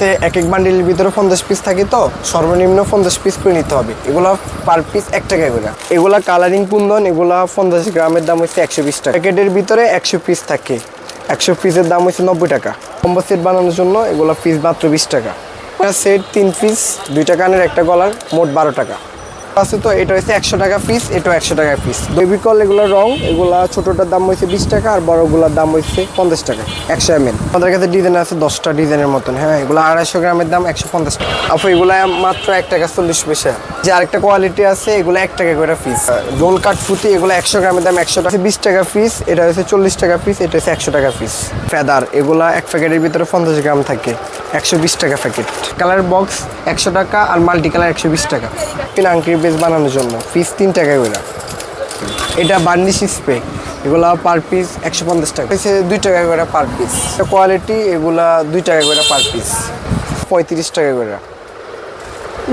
সে এক এক বান্ডিলের ভিতরে পঞ্চাশ পিস থাকে তো, সর্বনিম্ন পঞ্চাশ পিস করে নিতে হবে। এগুলা পার পিস এক টাকা করে। এগুলা কালারিং কুন্দন, এগুলা পঞ্চাশ গ্রামের দাম হচ্ছে একশো বিশ টাকা। প্যাকেটের ভিতরে একশো পিস থাকে। একশো পিসের দাম হচ্ছে নব্বই টাকা। কম্বো সেট বানানোর জন্য এগুলো পিস মাত্র বিশ টাকা। সেট তিন পিস দুই টাকা আনের একটা গলার মোট বারো টাকা। আছে তো, এটা হচ্ছে একশো টাকা পিস এটাও একশো টাকা পিস বেবিকল এগুলো রং, এগুলা ছোটটার দাম হচ্ছে বিশ টাকা, আর বড়গুলোর দাম হচ্ছে পঞ্চাশ টাকা, একশো এম এল আমাদের কাছে ডিজাইন আছে দশটা ডিজাইনের মতন হ্যাঁ এগুলো আড়াইশো গ্রামের দাম একশো পঞ্চাশ টাকা। আপু, এগুলো মাত্র এক টাকা চল্লিশ পয়সা। যে আরেকটা কোয়ালিটি আছে, এগুলো এক টাকা করে পিস রোল কাট ফুটি এগুলো একশো গ্রামের দাম একশো টাকা। বিশ টাকা পিস এটা হচ্ছে চল্লিশ টাকা পিস এটা হচ্ছে একশো টাকা পিস ফেদার এগুলা এক প্যাকেটের ভিতরে পঞ্চাশ গ্রাম থাকে, একশো বিশ টাকা প্যাকেট কালার বক্স একশো টাকা, আর মাল্টি কালার একশো বিশ টাকা। তিন বেস বানানোর জন্য, পিস তিন টাকা করে। এটা বার্নিশ স্প্রে, এগুলা পার পিস একশো পঞ্চাশ টাকা। দুই টাকা করে পার পিস কোয়ালিটি এগুলা দুই টাকা করে পার পিস পঁয়ত্রিশ টাকা করে।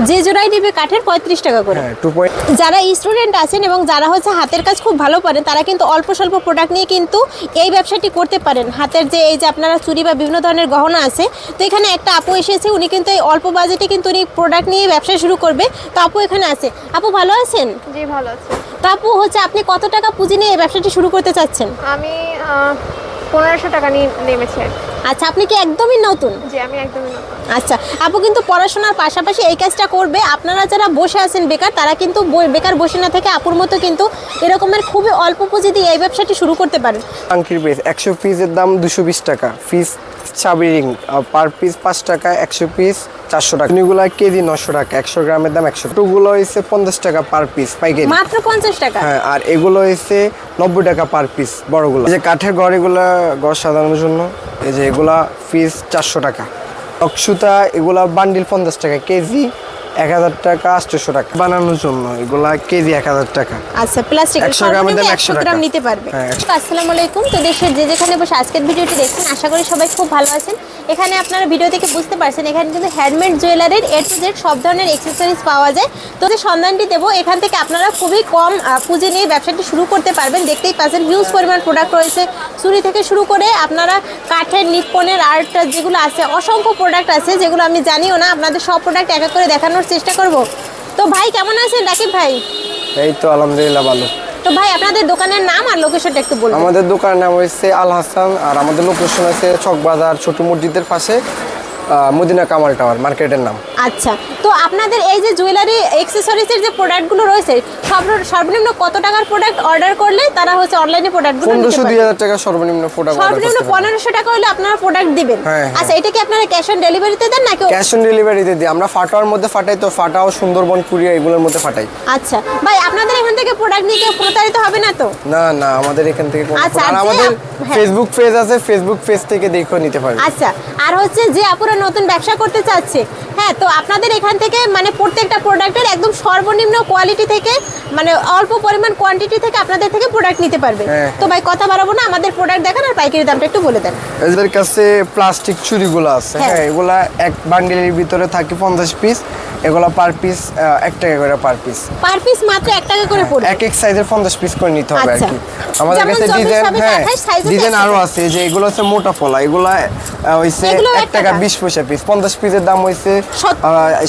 যে জোড়াই নেবে কাঠের পঁয়ত্রিশ টাকা করে। হ্যাঁ যারা স্টুডেন্ট আছেন এবং যারা হচ্ছে হাতের কাজ খুব ভালো পারেন তারা কিন্তু অল্প স্বল্প প্রোডাক্ট নিয়ে কিন্তু এই ব্যবসাটি করতে পারেন। হাতের যে এই যে আপনারা চুরি বা বিভিন্ন ধরনের গহনা আছে তো এখানে একটা আপু এসেছে উনি কিন্তু এই অল্প বাজেটে কিন্তু উনি প্রোডাক্ট নিয়ে ব্যবসা শুরু করবে। তো আপু এখানে আছে। আপু ভালো আছেন? জি ভালো আছে। তো আপু হচ্ছে আপনি কত টাকা পুঁজি নিয়ে এই ব্যবসাটি শুরু করতে চাচ্ছেন? আমি পনেরোশো টাকা নিয়ে নেমেছি আর আচ্ছা আপনি কি একদমই নতুন? জি আমি একদমই নতুন। আচ্ছা আপু কিন্তু পড়াশোনার পাশাপাশি এই কাজটা করবে। আপনারা যারা বসে আছেন বেকার তারা কিন্তু বেকার বসে না থেকে আপুর মতো কিন্তু এরকমের খুবই অল্প পুঁজি দিয়ে এই ব্যবসাটি শুরু করতে পারেন। আংটির বেস একশো পিসের দাম দুশো বিশ টাকা। পিস চাবি রিং পার পিস পাঁচ টাকা একশো পিস চারশো টাকা। এগুলো কেজি নশো টাকা একশো গ্রামের দাম একশো টুগুলো হয়েছে পঞ্চাশ টাকা পার পিস পাইকারি। মাত্র পঞ্চাশ টাকা? হ্যাঁ আর এগুলো হয়েছে নব্বই টাকা পার পিস বড়গুলো। এই যে কাঠের ঘর এগুলা ঘর সাজানোর জন্য এই যে এগুলা পিস চারশো টাকা। অক্ষুতা এগুলা বান্ডিল পঞ্চাশ টাকা কেজি এক হাজার টাকা আটশোশো টাকা বানানোর জন্য। এগুলা কেজি এক হাজার টাকা। আচ্ছা প্লাস্টিক 100 গ্রামের দাম একশো গ্রাম নিতে পারবে। হ্যাঁ, আসসালামু আলাইকুম। তো দেশের যে যেখানে বসে আজকের ভিডিওটি দেখছেন আশা করি সবাই খুব ভালো আছেন। এখানে আপনারা ভিডিও থেকে বুঝতে পারছেন এখানে কিন্তু হ্যান্ডমেড জুয়েলারির এ টু জেড সব ধরনের এক্সেসরিজ পাওয়া যায়। তো যে সন্ধানটি দেবো এখান থেকে আপনারা খুবই কম পুঁজি নিয়ে ব্যবসাটি শুরু করতে পারবেন। দেখতেই পাচ্ছেন হিউজ পরিমাণ প্রোডাক্ট রয়েছে। চুরি থেকে শুরু করে আপনারা কাঠের নিপনের আর্ট যেগুলো আছে অসংখ্য প্রোডাক্ট আছে যেগুলো আমি জানিও না আপনাদের সব প্রোডাক্ট এক এক করে দেখানোর চেষ্টা করব? তো ভাই কেমন আছেন রাকিব ভাই? এই তো আলহামদুলিল্লাহ ভালো। তো ভাই আপনাদের দোকানের নাম আর লোকেশনটা একটু বলুন। আমাদের দোকানের নাম হচ্ছে আল হাসান আর আমাদের লোকেশন আছে চকবাজার ছোট মসজিদের পাশে মদিনা কামাল টাওয়ার মার্কেটের নাম। আচ্ছা তো আপনাদের এই যে জুয়েলারি অ্যাক্সেসরিজের যে প্রোডাক্টগুলো রয়েছে সব সর্বনিম্ন কত টাকার প্রোডাক্ট অর্ডার করলে তারা হচ্ছে অনলাইনে প্রোডাক্টগুলো পনেরোশো দুই হাজার টাকা সর্বনিম্ন প্রোডাক্ট সর্বনিম্ন পনেরোশো টাকা হলে আপনারা প্রোডাক্ট দিবেন। হ্যাঁ, হ্যাঁ। আচ্ছা এটা কি আপনারা ক্যাশ অন ডেলিভারিতে দেন নাকি ক্যাশ অন ডেলিভারিতে দিই। আমরা ফাটাওয়ার মধ্যে ফাটাই তো ফাটাও সুন্দরবন কুড়িয়া এগুলোর মধ্যে ফাটাই। আচ্ছা ভাই আপনাদের এখান থেকে প্রোডাক্ট নিয়ে কেউ প্রতারিত হবে না তো? না না আমাদের এখান থেকে আচ্ছা, আর আমাদের হ্যাঁ। ফেসবুক পেজ আছে ফেসবুক পেজ থেকে দেখেও নিতে পারবে। আচ্ছা আর হচ্ছে যে আপুরা নতুন ব্যবসা করতে চাচ্ছে হ্যাঁ তো আপনাদের এখান থেকে মানে প্রত্যেকটা প্রোডাক্টের একদম সর্বনিম্ন কোয়ালিটি থেকে মানে অল্প পরিমাণ কোয়ান্টিটি থেকে আপনাদের থেকে প্রোডাক্ট নিতে পারবে হ্যাঁ। তো ভাই কথা বাড়াবো না আমাদের প্রোডাক্ট দেখান আর পাইকারি দামটা একটু বলে দেন এদের কাছে প্লাস্টিক চুরিগুলো আছে হ্যাঁ। হ্যাঁ এগুলা এক বান্ডিলের ভিতরে থাকে পঞ্চাশ পিস এগুলা পার পিস এক টাকা করে পার পিস পার পিস মাত্র এক টাকা করে পড়বে এক এক সাইজের পঞ্চাশ পিস করে নিতে হবে আর আচ্ছা। কি আমাদের কাছে ডিজাইন হ্যাঁ 28 ডিজাইন আরও আছে যে এগুলো হচ্ছে মোটা ফলা এগুলা হইছে এক টাকা। বিশ পয়সা পিস পঞ্চাশ পিসের দাম হইছে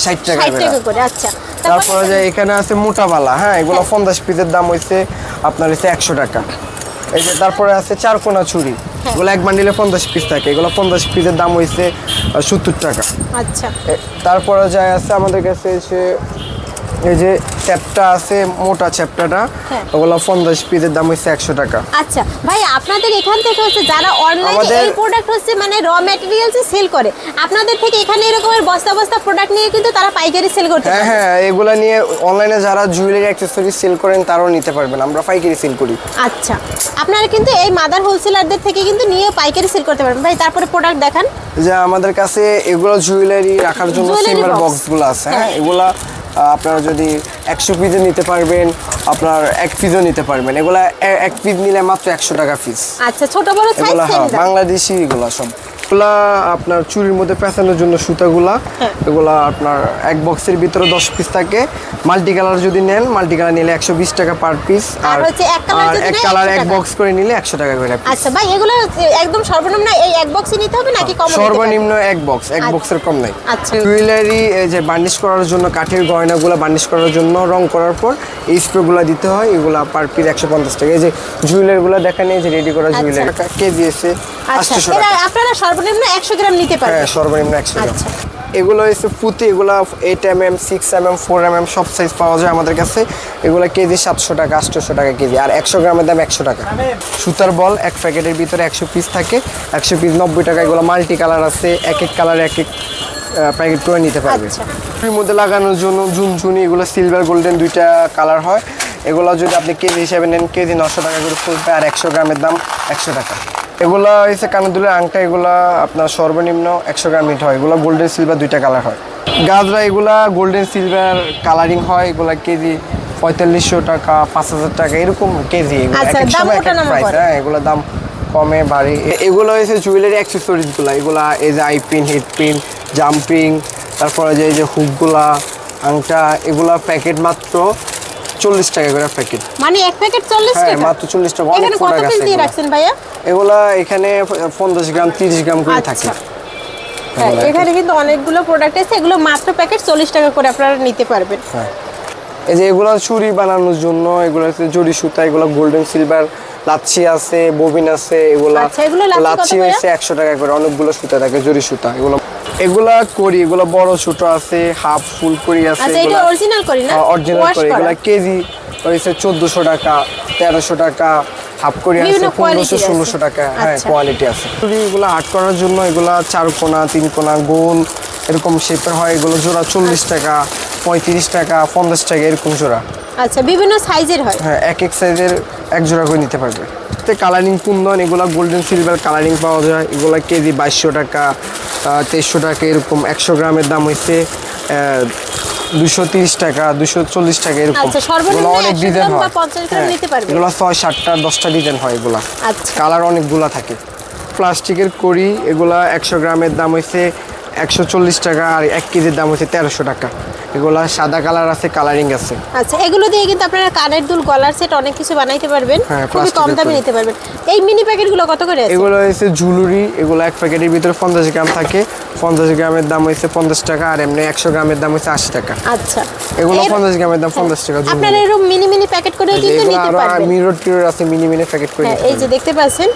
ষাট টাকা করে। আচ্ছা তারপরে যে এখানে আছে মোটা বালা হ্যাঁ এগুলো পঞ্চাশ পিসের দাম হইছে আপনার হচ্ছে একশো টাকা এই যে তারপরে আছে চারকোনা ছুরি হ্যাঁ। এগুলো এক বান্ডিলে পঞ্চাশ পিস থাকে। এগুলো পঞ্চাশ পিসের দাম হয়েছে সত্তর টাকা। আচ্ছা। তারপরে যায় আছে আমাদের কাছে এসে এই যে চ্যাপটা আছে মোটা চ্যাপটাটা হ্যাঁ। ওগুলো পঞ্চাশ পিসের দাম হচ্ছে একশো টাকা আচ্ছা ভাই আপনাদের এখান থেকে হচ্ছে যারা অনলাইনে এই প্রোডাক্ট হচ্ছে মানে র ম্যাটেরিয়ালস সেল করে আপনাদের থেকে এখানে এরকমের বস্তা বস্তা প্রোডাক্ট নিয়ে কিন্তু তারা পাইকারি সেল করতে হ্যাঁ হ্যাঁ এগুলা নিয়ে অনলাইনে যারা জুয়েলারি অ্যাক্সেসরি সেল করেন তারাও নিতে পারবেন আমরা পাইকারি সেল করি আচ্ছা আপনারা কিন্তু এই মাদার হোলসেলারদের থেকে কিন্তু নিয়ে পাইকারি সেল করতে পারবেন ভাই তারপরে প্রোডাক্ট দেখান যে আমাদের কাছে এগুলো জুয়েলারি রাখার জন্য box। বক্সগুলো আছে হ্যাঁ হ্যাঁ। এগুলা আপনারা যদি একশো পিসে নিতে পারবেন আপনার এক পিসও নিতে পারবেন। এগুলা এক পিস নিলে মাত্র একশো টাকা পিস আচ্ছা ছোট বড় সাইজ এগুলো হ্যাঁ বাংলাদেশি এগুলা সব। এগুলা আপনার চুরির মধ্যে পেঁচানোর জন্য সুতাগুলা হ্যাঁ। এগুলা আপনার এক বক্সের ভিতরে দশ পিস থাকে। মাল্টি কালার যদি নেন মাল্টি কালার নিলে একশো বিশ টাকা পার পিস আর হচ্ছে এক কালার এক বক্স করে নিলে একশো টাকা করে আচ্ছা ভাই এগুলো একদম সর্বনিম্ন এই এক বক্সই নিতে হবে নাকি কম সর্বনিম্ন এক বক্স এক আচ্ছা। বক্সের কম নাই। আচ্ছা। জুয়েলারি এই যে বার্নিশ করার জন্য কাঠের গয়নাগুলো বার্নিশ করার জন্য রং করার পর এই স্প্রেগুলো দিতে হয় এগুলো পার পিস একশো পঞ্চাশ টাকা। এই যে জুয়েলারিগুলো দেখেন এই যে রেডি করা জুয়েলারি কেজি এসে আচ্ছা আপনারা সর্বনিম্ন একশো গ্রাম নিতে পারবেন হ্যাঁ সর্বনিম্ন একশো গ্রাম। আচ্ছা। এগুলো হচ্ছে পুঁতি এগুলো eight M M six M M four M M সব সাইজ পাওয়া যায় আমাদের কাছে। এগুলো কেজি সাতশো টাকা আটশোশো টাকা কেজি। আর একশো গ্রামের দাম একশো টাকা। সুতার বল এক প্যাকেটের ভিতরে একশো পিস থাকে। একশো পিস নব্বই টাকা এগুলো মাল্টি কালার আছে। এক এক কালার এক এক প্যাকেট করে নিতে পারবে। আচ্ছা। এর মধ্যে লাগানোর জন্য ঝুনঝুনি এগুলো সিলভার গোল্ডেন দুইটা কালার হয়। এগুলো যদি আপনি কেজি হিসাবে নেন কেজি নশো টাকা করে পড়বে আর একশো গ্রামের দাম একশো টাকা। এগুলো হচ্ছে কানদুলের আংটা এগুলা আপনার সর্বনিম্ন একশো গ্রাম মিট হয়। এগুলো গোল্ডেন সিলভার দুইটা কালার হয়। গাজরা এগুলা গোল্ডেন সিলভার কালারিং হয় এগুলো কেজি পঁয়তাল্লিশশো টাকা পাঁচ হাজার টাকা এরকম কেজি এক আচ্ছা, প্রাইস হ্যাঁ এগুলো দাম কমে বাড়ে। এগুলো হচ্ছে জুয়েলারি অ্যাক্সেসরিজগুলো এগুলা এই যে eye pin head pin jumping তারপরে যে এই যে হুকগুলা আংটা এগুলা প্যাকেট মাত্র চল্লিশ টাকা করে প্যাকেট। মানে এক প্যাকেট চল্লিশ হ্যাঁ টাকা? মাত্র চল্লিশ টাকা। অনেক এখানে কত পিস দিয়ে রাখছেন ভাইয়া? এগুলা এখানে পঞ্চাশ গ্রাম তিরিশ গ্রাম করে থাকে। আচ্ছা হ্যাঁ এখানে কিন্তু অনেকগুলো প্রোডাক্ট আছে এগুলো মাত্র প্যাকেট চল্লিশ টাকা করে আপনারা নিতে পারবেন। হ্যাঁ। এই যে এগুলো চুড়ি বানানোর জন্য এগুলো জড়ি সুতা এগুলো গোল্ডেন সিলভার লাচ্ছি আছে ববিন আছে এগুলো আচ্ছা, এগুলো লাচ্ছি করে? একশো টাকা করে অনেকগুলো সুতা থাকে জড়ি সুতা। এগুলো এগুলা করি এগুলা বড় ছোট আছে হাফ ফুল করি আছে আচ্ছা এটা অরিজিনাল করি না অরিজিনাল করি এগুলা করা। এগুলো কেজি হয়েছে চোদ্দোশো টাকা তেরোশো টাকা হাফ করি আছে বিভিন্ন পনেরোশো quality আছে। ষোলোশো টাকা হ্যাঁ আচ্ছা। কোয়ালিটি আছে চুড়ি এগুলো আর্ট করার জন্য এগুলা চার কোণা তিন কোণা গোল এরকম শেপের হয় এগুলো জোড়া চল্লিশ টাকা পঁয়ত্রিশ টাকা পঞ্চাশ টাকা এরকম জোড়া। আচ্ছা বিভিন্ন সাইজের হয়? হ্যাঁ এক এক সাইজের এক জোড়া করে নিতে পারবে। কালারিং কুন্দন এগুলা গোল্ডেন সিলভার কালারিং পাওয়া যায়। এগুলা কেজি বাইশশো টাকা তেইশশো টাকা এরকম একশো গ্রামের দাম হচ্ছে দুশো তিরিশ টাকা দুশো চল্লিশ টাকা এরকম। আচ্ছা, এগুলো অনেক ডিজাইন হয়। 50 হ্যাঁ, নিতে পারবে। এগুলো ছয় সাতটা দশটা ডিজাইন হয় এগুলা। আচ্ছা। কালার অনেকগুলা থাকে। প্লাস্টিকের কড়ি এগুলা একশো গ্রামের দাম হচ্ছে একশো চল্লিশ টাকা আর এক কেজির দাম হচ্ছে তেরোশো টাকা। এগুলা সাদা কালার আছে কালারিং আছে। আচ্ছা এগুলো দিয়ে কিন্তু আপনারা কানের দুল গলার সেট অনেক কিছু বানাইতে পারবেন। হ্যাঁ, খুবই কম দামে নিতে পারবেন। এই মিনি প্যাকেটগুলো কত করে আছে? এগুলো হচ্ছে ঝুলুরি এগুলো এক প্যাকেটের ভিতরে পঞ্চাশ গ্রাম থাকে। পঞ্চাশ গ্রামের দাম হচ্ছে পঞ্চাশ টাকা আর এমনি একশো গ্রামের দাম হচ্ছে আশি টাকা। আচ্ছা। এগুলো পঞ্চাশ গ্রামের দাম পঞ্চাশ টাকা আপনারা এরকম মিনি মিনি প্যাকেট করেও কিন্তু নিতে পারবেন। মিরর টিরর আছে মিনি মিনি প্যাকেট করে হ্যাঁ এই যে দেখতে পাচ্ছেন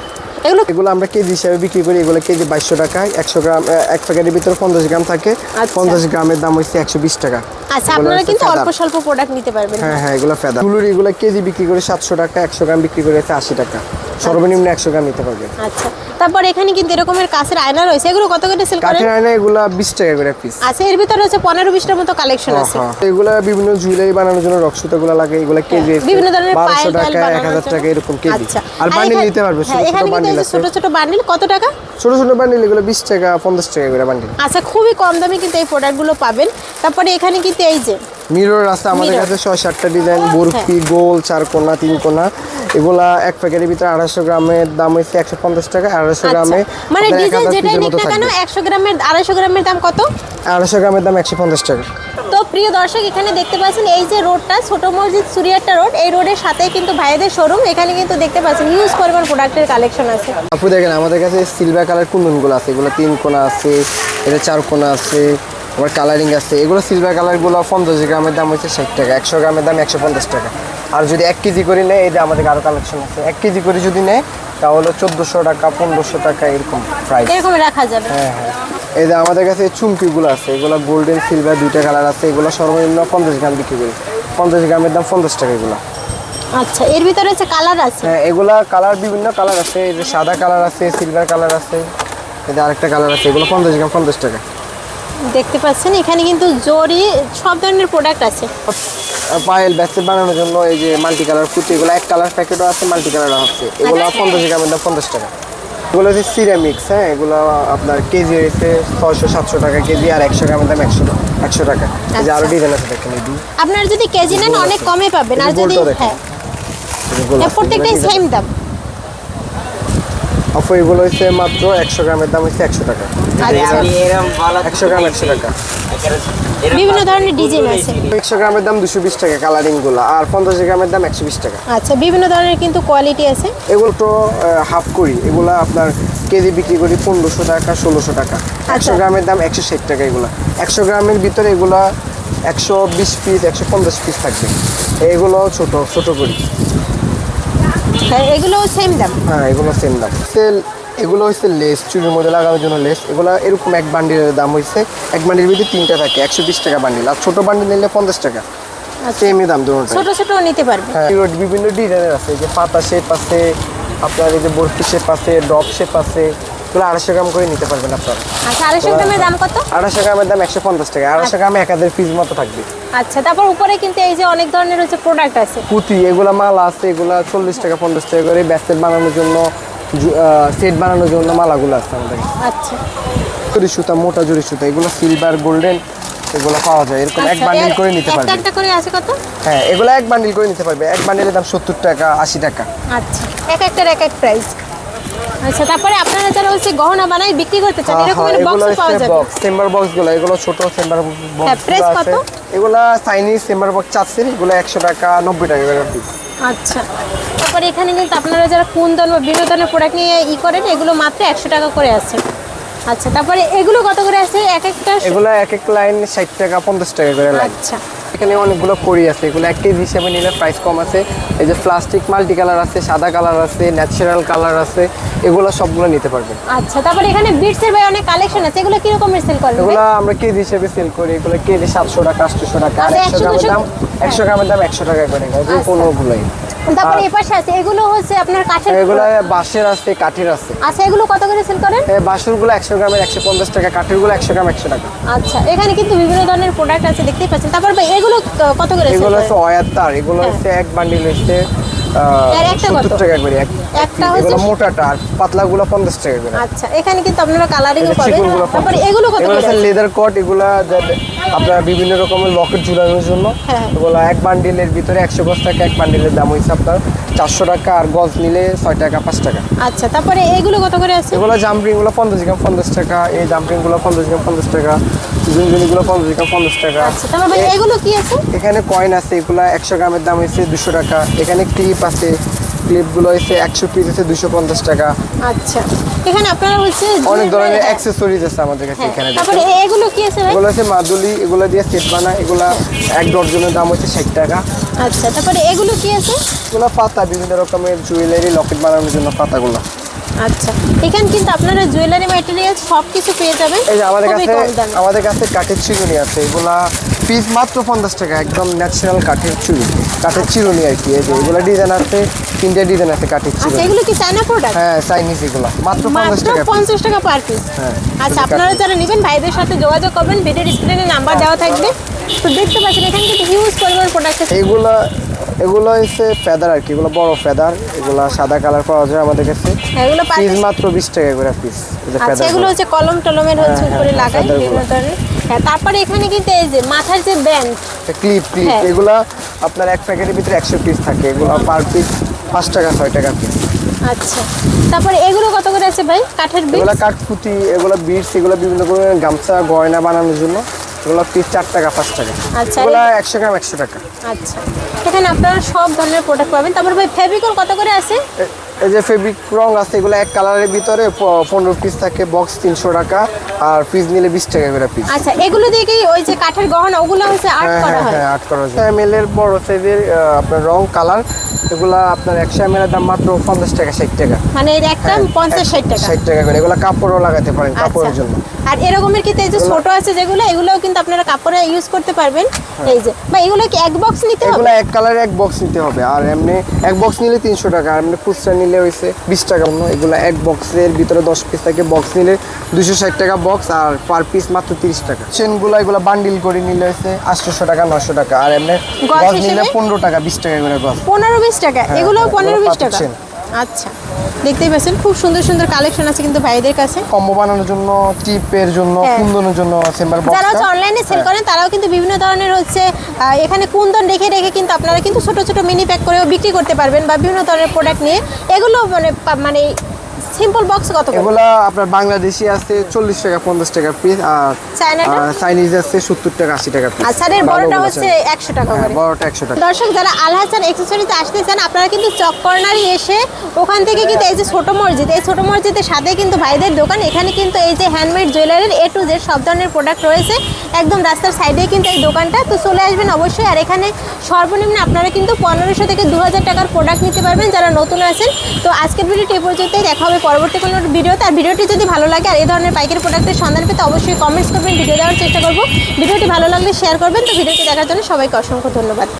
এগুলো এগুলো আমরা কেজি হিসাবে বিক্রি করি এগুলো কেজি বাইশশো টাকা একশো গ্রাম এক প্যাকেটের ভিতরে পঞ্চাশ গ্রাম থাকে। আচ্ছা। পঞ্চাশ গ্রামের দাম হচ্ছে একশো বিশ টাকা। আচ্ছা আপনারা কিন্তু অল্প স্বল্প প্রোডাক্ট নিতে পারবেন। হ্যাঁ হ্যাঁ এগুলো ফেদা ফুলুর এগুলো কেজি বিক্রি করে সাতশো টাকা একশো গ্রাম বিক্রি করে আশি টাকা। সর্বনিম্ন একশো গ্রাম নিতে পারবে। আচ্ছা। তারপর এখানে কিন্তু এরকমের কাছের আয়না রয়েছে। এগুলো কত করে সেল করেন? কাঠের আয়না এগুলা বিশ টাকা করে পিস আচ্ছা এর ভিতরে হচ্ছে পনেরো বিশটার মতো কালেকশন আছে। এগুলা বিভিন্ন জুয়েলারি বানানোর জন্য রক্সুতা গুলা লাগে এগুলো কেজি হ্যাঁ, বিভিন্ন ধরনের পায়েল টাকা এক বানানোর হাজার জন্য। টাকা এরকম কেজি। আচ্ছা। আর বান্ডিল নিতে পারবে ছোট হ্যাঁ, ছোট বান্ডিল আছে ছোট ছোট বান্ডিল কত টাকা? ছোট ছোট বান্ডিল এগুলো বিশ টাকা পঞ্চাশ টাকা করে বান্ডিল আচ্ছা খুবই কম দামে কিন্তু এই প্রোডাক্টগুলো পাবেন। তারপরে এখানে কিন্তু এই যে মিরর আছে আমাদের কাছে ছয় সাতটা ডিজাইন বরফি গোল চার কোনা তিন কোনা। এগুলা এক প্যাকেটের ভিতরে আড়াইশো গ্রামের দাম হচ্ছে একশো পঞ্চাশ টাকা আড়াইশো আচ্ছা। গ্রামে মানে ডিজাইন যেটাই নিক না কেন একশো গ্রামের আড়াইশো গ্রামের দাম কত? আড়াইশো গ্রামের দাম একশো পঞ্চাশ টাকা। তো প্রিয় দর্শক এখানে দেখতে পাচ্ছেন এই যে রোডটা ছোট মসজিদ সুরিয়াট্টা রোড। এই রোডের সাথে কিন্তু ভাইদের শোরুম এখানে কিন্তু দেখতে পাচ্ছেন ইউজ পরিমাণ প্রোডাক্টের কালেকশন আছে। আপু দেখেন আমাদের কাছে সিলভার কালার কুন্দনগুলো আছে এগুলো তিন কোনা আছে এটা চার কোনা আছে। আবার কালারিং আছে। এগুলো সিলভার কালারগুলো পঞ্চাশ গ্রামের দাম হচ্ছে ষাট টাকা। একশো গ্রামের দাম একশো পঞ্চাশ টাকা। আর যদি এক কেজি করে নেয় এই যে আমাদের আরও কালেকশন আছে। এক কেজি করে যদি নেয় তাহলে চোদ্দোশো টাকা পনেরোশো টাকা এরকম প্রাইস এরকম রাখা যাবে। হ্যাঁ হ্যাঁ। এই যে আমাদের কাছে চুমকিগুলো আছে। এগুলো গোল্ডেন সিলভার দুইটা কালার আছে। এগুলো সর্বনিম্ন পঞ্চাশ গ্রাম বিক্রি করি। পঞ্চাশ গ্রামের দাম পঞ্চাশ টাকা এগুলো। আচ্ছা এর ভিতরে হচ্ছে কালার আছে? হ্যাঁ এগুলা কালার বিভিন্ন কালার আছে। এই যে সাদা কালার আছে সিলভার কালার আছে। এই যে আরেকটা কালার আছে। এগুলো পঞ্চাশ গ্রাম পঞ্চাশ টাকা। দেখতে পাচ্ছেন এখানে কিন্তু জরি সব ধরনের প্রোডাক্ট আছে। পায়েল ব্যাসেট বানানোর জন্য এই যে মাল্টি কালার পুঁতি এগুলো এক কালার প্যাকেটও আছে মাল্টি কালারও আছে। এগুলো আচ্ছা। পঞ্চাশ গ্রামের দাম পঞ্চাশ টাকা। এগুলো হচ্ছে সিরামিক্স হ্যাঁ? এগুলো আপনার কেজি হয়েছে ছয়শো সাতশো টাকা কেজি আর একশো গ্রামের দাম একশো একশো টাকা। এই যে আরও আচ্ছা। ডিজাইন আছে দেখেন এই আপনারা যদি কেজি নেন অনেক কমে পাবেন। আর যদি হ্যাঁ। হ্যাঁ, প্রত্যেকটাই সেম দাম। অফার এগুলো হচ্ছে মাত্র একশো গ্রামের দাম হচ্ছে একশো টাকা। আচ্ছা একশো গ্রাম একশো টাকা। বিভিন্ন ধরনের ডিজাইন আছে। একশো গ্রামের দাম দুশো বিশ টাকা কালারিংগুলো আর পঞ্চাশ গ্রামের দাম একশো বিশ টাকা। আচ্ছা বিভিন্ন ধরনের কিন্তু কোয়ালিটি আছে। এগুলো তো হাফ করি। এগুলো আপনার কেজি বিক্রি করি পনেরোশো টাকা ষোলোশো টাকা। একশো গ্রামের দাম একশো ষাট টাকা এগুলো। একশো গ্রামের ভিতরে এগুলা একশো বিশ পিস একশো পঞ্চাশ পিস থাকবে। এগুলো ছোট ছোট করি। হ্যাঁ এগুলো সেম দাম। হ্যাঁ এগুলো সেম দাম। সেল এগুলো হচ্ছে লেস চুরির মধ্যে লাগানোর জন্য লেস এগুলো এরকম এক বান্ডিলের দাম হচ্ছে এক বান্ডির ভিতরে তিনটা থাকে একশো বিশ টাকা বান্ডিল আর ছোট বান্ডিল নিলে পঞ্চাশ টাকা। সেমই দাম ধরুন ছোট ছোট নিতে পারবে। হ্যাঁ বিভিন্ন ডিজাইনের আছে। যে পাতা শেপ আছে আপনার এই যে বরফি শেপ আছে ডব শেপ আছে। এগুলো আড়াইশো গ্রাম করে নিতে পারবেন আপনারা। আচ্ছা আড়াইশো গ্রামের দাম কত? আড়াইশো গ্রামের দাম একশো পঞ্চাশ টাকা। আড়াইশো গ্রামে এক হাজার পিস মতো থাকবে। আচ্ছা তারপর উপরে কিন্তু এই যে অনেক ধরনের হচ্ছে প্রোডাক্ট আছে। পুঁতি এগুলা মালা আছে এগুলা চল্লিশ টাকা পঞ্চাশ টাকা করে ব্যাসেট বানানোর জন্য সেট বানানোর জন্য মালাগুলো আছে আমাদের। আচ্ছা। জরি সুতা মোটা জরি সুতা এগুলো সিলভার গোল্ডেন এগুলো পাওয়া যায়। এরকম এক আচ্ছা, বান্ডিল করে নিতে পারবে। একটা করে আছে কত? হ্যাঁ এগুলো এক বান্ডিল করে নিতে পারবে। এক বান্ডিলের দাম সত্তর টাকা আশি টাকা। আচ্ছা এক একটার এক এক প্রাইস আচ্ছা তারপরে আপনারা যারা হচ্ছে গহনা বানাই বিক্রি করতে চান এরকমের এগুলো বক্স পাওয়া যাবে? বক্স চেম্বার বক্সগুলো এগুলো ছোট চেম্বার হ্যাঁ, বক্স আছে। কত? এগুলা চাইনিজ চেম্বার বক্স চাচ্ছে এগুলো একশো টাকা নব্বই টাকা করে পিস আচ্ছা তারপরে এখানে কিন্তু আপনারা যারা কুন্দন বা বিভিন্ন ধরনের প্রোডাক্ট নিয়ে ই করেন এগুলো মাত্র একশো টাকা করে আছে। আচ্ছা তারপরে এগুলো কত করে আছে? এক একটা এগুলো এক এক লাইন ষাট টাকা পঞ্চাশ টাকা করে লাইন আচ্ছা এখানে অনেকগুলো করি আছে এগুলো এক কেজি হিসাবে নিলে প্রাইস কম আছে এই যে প্লাস্টিক মাল্টি কালার আছে সাদা কালার আছে ন্যাচারাল কালার আছে এগুলো সবগুলো নিতে পারবে আচ্ছা তারপরে এখানে বিটসের ভাই অনেক কালেকশন আছে এগুলো কি রকম সেল করেন? এগুলো আমরা কেজি হিসেবে সেল করি এগুলো কেজি সাতশো টাকা আটশোশো টাকা আচ্ছা, একশো 100, গ্রামের দাম 200 একশো গ্রামের দাম একশো টাকা করে যে আচ্ছা। কোনোগুলোই তারপরে এই পাশে আছে এগুলো হচ্ছে আপনার কাঠের এগুলো বাঁশের আছে কাঠের আছে। আচ্ছা এগুলো কত করে সেল করেন? এই বাঁশুরগুলো একশো গ্রামের একশো পঞ্চাশ টাকা কাঠেরগুলো একশো গ্রাম একশো টাকা। আচ্ছা এখানে কিন্তু বিভিন্ন ধরনের প্রোডাক্ট আছে দেখতেই পাচ্ছেন। তারপর ভাই এগুলো কত করে সেল এগুলো হচ্ছে অয়ার তার এগুলো হ্যাঁ। হচ্ছে এক বান্ডিল হচ্ছে এর একটা কত? সত্তর টাকা করে একটা হচ্ছে- এগুলো মোটাটা পাতলাগুলো পঞ্চাশ টাকা করে। আচ্ছা এখানে কিন্তু আপনারা কালারিং পাবেন। তারপরে এগুলো কত? লেদার কোট এগুলা আপনার বিভিন্ন রকমের লকেট ঝুলানোর জন্য হ্যাঁ। এগুলো এক বান্ডিলের ভিতরে একশো গজ টাকা এক বান্ডিলের দাম হয়েছে আপনার চারশো টাকা আর গজ নিলে ছয় টাকা পাঁচ টাকা। আচ্ছা তারপরে এগুলো কত করে আছে? এগুলো জাম্পিংগুলো পঞ্চাশ গ্রাম পঞ্চাশ টাকা এই জাম্পিংগুলো পঞ্চাশ গ্রাম পঞ্চাশ টাকা ঝুনঝুনিগুলো পঞ্চাশ গ্রাম পঞ্চাশ টাকা। আচ্ছা এ- এগুলো কি আছে? এখানে কয়েন আছে এগুলো একশো গ্রামের দাম হয়েছে দুশো টাকা এখানে ক্লিপ আছে ক্লিপগুলো হচ্ছে একশো পিস আছে দুশো পঞ্চাশ টাকা। আচ্ছা। এখানে আপনারা হচ্ছে অনেক ধরনের অ্যাক্সেসরিজ আছে আমাদের কাছে হ্যাঁ। এখানে তারপরে এগুলো কি আছে এগুলো হচ্ছে মাদুলি এগুলো দিয়ে সেট বানা এগুলা এক ডজনের দাম হচ্ছে ষাট টাকা। আচ্ছা তারপরে এগুলো কি আছে? এগুলো পাতা বিভিন্ন রকমের জুয়েলারি লকেট বানানোর জন্য পাতাগুলো। আচ্ছা। এখানে কিন্তু আপনারা জুয়েলারি ম্যাটেরিয়াল সব কিছু পেয়ে যাবেন। এই যে আমাদের কাছে আমাদের কাছে কাঠের চিরুনি আছে। এগুলা পিস মাত্র পঞ্চাশ টাকা একদম ন্যাচারাল কাঠের চুড়ি। কাঠের চিরুনি আর কি এই যে এগুলো ডিজাইন আছে তিনটে ডিজাইন আছে কাঠের আচ্ছা চিরুনি। এগুলো কি চায়না প্রোডাক্ট হ্যাঁ চাইনিজ এগুলো মাত্র পঞ্চাশ মাত্র টাকা piece। পঞ্চাশ টাকা পার পিস হ্যাঁ, আচ্ছা আপনারা যারা নেবেন ভাইদের সাথে যোগাযোগ করবেন ভিডিওর স্ক্রিনে নাম্বার দেওয়া থাকবে। তো দেখতে পাচ্ছেন এখানে কিন্তু হিউজ পরিমাণ প্রোডাক্ট আছে। এগুলো এগুলো হচ্ছে ফেদার আর কি এগুলো বড় ফেদার এগুলো সাদা কালার পাওয়া যায় আমাদের কাছে। হ্যাঁ, এগুলো পিস মাত্র বিশ টাকা করে পিস আচ্ছা এগুলো হচ্ছে কলম টলমের হচ্ছে হ্যাঁ, উপরে হ্যাঁ, লাগাই বিভিন্ন ধরনের। হ্যাঁ তারপরে এখানে কিন্তু এই যে মাথার যে ব্যান্ড ক্লিপ ক্লিপ। এগুলো আপনার এক প্যাকেটের ভিতরে একশো পিস থাকে এগুলো পার পিস পাঁচ টাকা ছয় টাকা পিস আচ্ছা। তারপরে এগুলো কত করে আছে ভাই? কাঠের বিল এগুলো কাঠপুতি এগুলো বিটস এগুলো বিভিন্ন রকমের গামছা গয়না বানানোর জন্য এগুলো পিস চার টাকা পাঁচ টাকা। আচ্ছা, এগুলো একশো গ্রাম একশো টাকা। আচ্ছা। এখানে আপনারা সব ধরনের প্রোডাক্ট পাবেন। তারপর ভাই ফেভিকল কত করে আছে? এই যে ফেব্রিক রং আছে এগুলো এক কালারের ভিতরে পনেরো পিস থাকে বক্স তিনশো টাকা আর পিস নিলে বিশ টাকা করে পিস আচ্ছা এগুলো দিয়ে কি ওই যে কাঠের গহনা ওগুলো হচ্ছে আর্ট হ্যাঁ করা হ্যাঁ হয়? হ্যাঁ আট করা এম এর বড় সাইজের আপনার রং কালার এগুলা আপনার একশো এম এর দাম মাত্র পঞ্চাশ টাকা ষাট টাকা। মানে এর একটা পঞ্চাশ ষাট টাকা। ষাট টাকা করে এগুলো কাপড়ও লাগাতে পারেন কাপড়ের আচ্ছা জন্য। আর এরকমের কিন্তু এই যে ছোট আছে যেগুলো এগুলোও কিন্তু আপনারা কাপড়ে ইউজ করতে পারবেন। এই যে বা এগুলো কি এক বক্স নিতে হবে? এগুলো এক কালারে এক বক্স নিতে হবে আর এমনি এক বক্স নিলে তিনশো টাকা আর এমনি খুচরা নিলে হয়েছে বিশ টাকা অন্য এগুলো এক বক্সের ভিতরে দশ পিস থাকে। বক্স নিলে দুশো ষাট টাকা বক্স আর পার পিস মাত্র তিরিশ টাকা। চেনগুলো এগুলো বান্ডিল করে নিলে হয়েছে আটশোশো টাকা নশো টাকা। আর এমনি গজ নিলে পনেরো টাকা বিশ টাকা করে গজ। পনেরো বিশ টাকা। হ্যাঁ, এগুলো পনেরো বিশ টাকা। আচ্ছা দেখতেই পাচ্ছেন খুব সুন্দর সুন্দর কালেকশন আছে কিন্তু ভাইদের কাছে। কম্বো বানানোর জন্য টিপের জন্য হ্যাঁ। কুন্দনের জন্য চেম্বার যারা হচ্ছে অনলাইনে সেল করেন তারাও কিন্তু বিভিন্ন ধরনের হচ্ছে এখানে কুন্দন রেখে রেখে কিন্তু আপনারা কিন্তু ছোট ছোট মিনি প্যাক করেও বিক্রি করতে পারবেন বা বিভিন্ন ধরনের প্রোডাক্ট নিয়ে। এগুলো মানে মানে সিম্পল বক্স কত এগুলা আপনার বাংলাদেশি আছে চল্লিশ টাকা পঞ্চাশ টাকা পিস আর চায়নাটা? আর চাইনিজ আছে সত্তর টাকা আশি টাকা পিস আচ্ছা এর বড়টা হচ্ছে একশো টাকা করে। বড়টা একশো টাকা। দর্শক যারা আল হাসান এক্সেসরিজ আসতে চান আপনারা কিন্তু চক কর্নারে এসে ওখান থেকে কিন্তু এই যে ছোট মসজিদ এই ছোট মসজিদের সাথে কিন্তু ভাইদের দোকান। এখানে কিন্তু এই যে হ্যান্ডমেড জুয়েলারির এ টু জেড সব ধরনের প্রোডাক্ট রয়েছে। একদম রাস্তার সাইডে কিন্তু এই দোকানটা। তো চলে আসবেন অবশ্যই। আর এখানে সর্বনিম্ন আপনারা কিন্তু পনেরোশো থেকে দু হাজার টাকার প্রোডাক্ট নিতে পারবেন। যারা নতুন আছেন তো আজকের ভিডিওটি এই পর্যন্তই। দেখা হবে পরবর্তী কোনো ভিডিওতে, আর ভিডিওটি যদি ভালো লাগে আর এই ধরনের পাইকারি প্রোডাক্টের সন্ধান পেতে অবশ্যই কমেন্টস করবেন ভিডিও দেওয়ার চেষ্টা করব। ভিডিওটি ভালো লাগলে শেয়ার করবেন। তো ভিডিওটি দেখার জন্য সবাইকে অসংখ্য ধন্যবাদ।